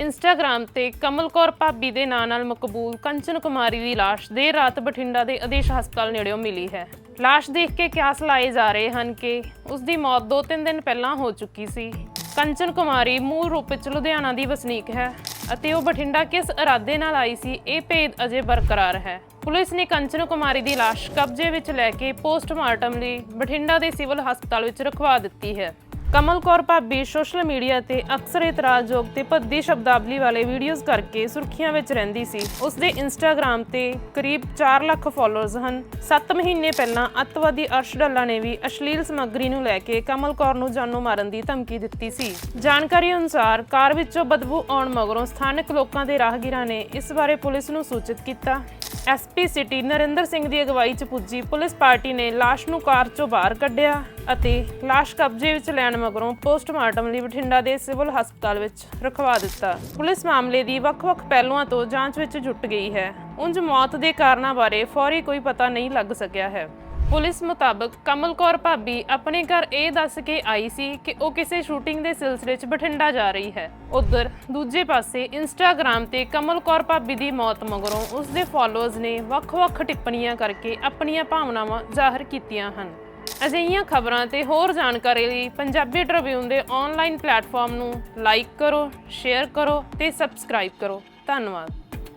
Instagram ਤੇ ਕਮਲ ਕੌਰ ਭਾਬੀ ਦੇ ਨਾਂ ਨਾਲ ਮਕਬੂਲ ਕੰਚਨ ਕੁਮਾਰੀ ਦੀ ਲਾਸ਼ ਦੇਰ ਰਾਤ ਬਠਿੰਡਾ ਦੇ ਆਦੇਸ਼ ਹਸਪਤਾਲ ਨੇੜਿਓਂ ਮਿਲੀ ਹੈ। ਲਾਸ਼ ਦੇਖ ਕੇ ਕਿਆਸ ਲਾਏ ਜਾ ਰਹੇ ਹਨ ਕਿ ਉਸ ਦੀ ਮੌਤ 2-3 ਦਿਨ ਪਹਿਲਾਂ ਹੋ ਚੁੱਕੀ ਸੀ। ਕੰਚਨ ਕੁਮਾਰੀ ਮੂਲ ਰੂਪ ਵਿੱਚ ਲੁਧਿਆਣਾ ਦੀ ਵਸਨੀਕ ਹੈ ਅਤੇ ਉਹ ਬਠਿੰਡਾ ਕਿਸ ਇਰਾਦੇ ਨਾਲ ਆਈ ਸੀ ਇਹ ਭੇਦ ਅਜੇ ਬਰਕਰਾਰ ਹੈ। ਪੁਲਿਸ ਨੇ ਕੰਚਨ ਕੁਮਾਰੀ ਦੀ ਲਾਸ਼ ਕਬਜ਼ੇ ਵਿੱਚ ਲੈ ਕੇ ਪੋਸਟਮਾਰਟਮ ਲਈ ਬਠਿੰਡਾ ਦੇ ਸਿਵਲ ਹਸਪਤਾਲ ਵਿੱਚ ਰਖਵਾ ਦਿੱਤੀ ਹੈ। ਕਮਲ ਕੌਰ ਭਾਬੀ ਸੋਸ਼ਲ ਮੀਡੀਆ ਤੇ ਅਕਸਰ ਇਤਰਾਜ਼ਯੋਗ ਤੇ ਭੱਦੀ ਸ਼ਬਦਾਵਲੀ ਵਾਲੇ ਵੀਡੀਓਜ਼ ਕਰਕੇ ਸੁਰਖੀਆਂ ਵਿੱਚ ਰਹਿੰਦੀ ਸੀ। ਉਸ ਦੇ ਇੰਸਟਾਗ੍ਰam ਤੇ ਕਰੀਬ 4 ਲੱਖ ਫਾਲੋਅਰਸ ਹਨ। 7 ਮਹੀਨੇ ਪਹਿਲਾਂ ਅੱਤਵਾਦੀ ਅਰਸ਼ ਡੱਲਾ ਨੇ ਵੀ ਅਸ਼ਲੀਲ ਸਮੱਗਰੀ ਨੂੰ ਲੈ ਕੇ ਕਮਲ ਕੌਰ ਨੂੰ ਜਾਨੋਂ ਮਾਰਨ ਦੀ ਧਮਕੀ ਦਿੱਤੀ ਸੀ। ਜਾਣਕਾਰੀ ਅਨੁਸਾਰ ਕਾਰ ਵਿੱਚੋਂ ਬਦਬੂ ਆਉਣ ਮਗਰੋਂ ਸਥਾਨਕ ਲੋਕਾਂ ਦੇ ਰਾਹਗੀਰਾਂ ਨੇ ਇਸ ਬਾਰੇ ਪੁਲਿਸ ਨੂੰ ਸੂਚਿਤ ਕੀਤਾ। ਐਸਪੀ ਸਿਟੀ ਨਰਿੰਦਰ ਸਿੰਘ ਦੀ ਅਗਵਾਈ 'ਚ ਪੁੱਜੀ ਪੁਲਿਸ ਪਾਰਟੀ ਨੇ ਲਾਸ਼ ਨੂੰ ਕਾਰ 'ਚੋਂ ਬਾਹਰ ਕੱਢਿਆ ਅਤੇ ਲਾਸ਼ ਕਬਜ਼ੇ ਵਿੱਚ ਲੈਣ ਮਗਰੋਂ ਪੋਸਟਮਾਰਟਮ ਲਈ ਬਠਿੰਡਾ ਦੇ ਸਿਵਲ ਹਸਪਤਾਲ ਵਿੱਚ ਰਖਵਾ ਦਿੱਤਾ। ਪੁਲਿਸ ਮਾਮਲੇ ਦੀ ਵੱਖ-ਵੱਖ ਪਹਿਲੂਆਂ ਤੋਂ ਜਾਂਚ ਵਿੱਚ ਜੁਟ ਗਈ ਹੈ। ਉਂਝ ਮੌਤ ਦੇ ਕਾਰਨਾਂ ਬਾਰੇ ਫੌਰੀ ਕੋਈ ਪਤਾ ਨਹੀਂ ਲੱਗ ਸਕਿਆ ਹੈ। ਪੁਲਿਸ ਮੁਤਾਬਕ ਕਮਲ ਕੌਰ ਭਾਬੀ ਆਪਣੇ ਘਰ ਇਹ ਦੱਸ ਕੇ ਆਈ ਸੀ ਕਿ ਉਹ ਕਿਸੇ ਸ਼ੂਟਿੰਗ ਦੇ ਸਿਲਸਿਲੇ 'ਚ ਬਠਿੰਡਾ ਜਾ ਰਹੀ ਹੈ। ਉਧਰ ਦੂਜੇ ਪਾਸੇ ਇੰਸਟਾਗ੍ਰam ਤੇ ਕਮਲ ਕੌਰ ਭਾਬੀ ਦੀ ਮੌਤ ਮਗਰੋਂ ਉਸ ਦੇ ਫਾਲੋਅਰਸ ਨੇ ਵੱਖ-ਵੱਖ ਟਿੱਪਣੀਆਂ ਕਰਕੇ ਆਪਣੀਆਂ ਭਾਵਨਾਵਾਂ ਜ਼ਾਹਰ ਕੀਤੀਆਂ ਹਨ। ਅਜਿਹੀਆਂ ਖਬਰਾਂ ਤੇ ਹੋਰ ਜਾਣਕਾਰੀ ਲਈ ਪੰਜਾਬੀ ਟ੍ਰਿਬਿਊਨ ਦੇ ਆਨਲਾਈਨ ਪਲੇਟਫਾਰਮ ਨੂੰ ਲਾਈਕ ਕਰੋ ਸ਼ੇਅਰ ਕਰੋ ਤੇ ਸਬਸਕ੍ਰਾਈਬ ਕਰੋ। ਧੰਨਵਾਦ।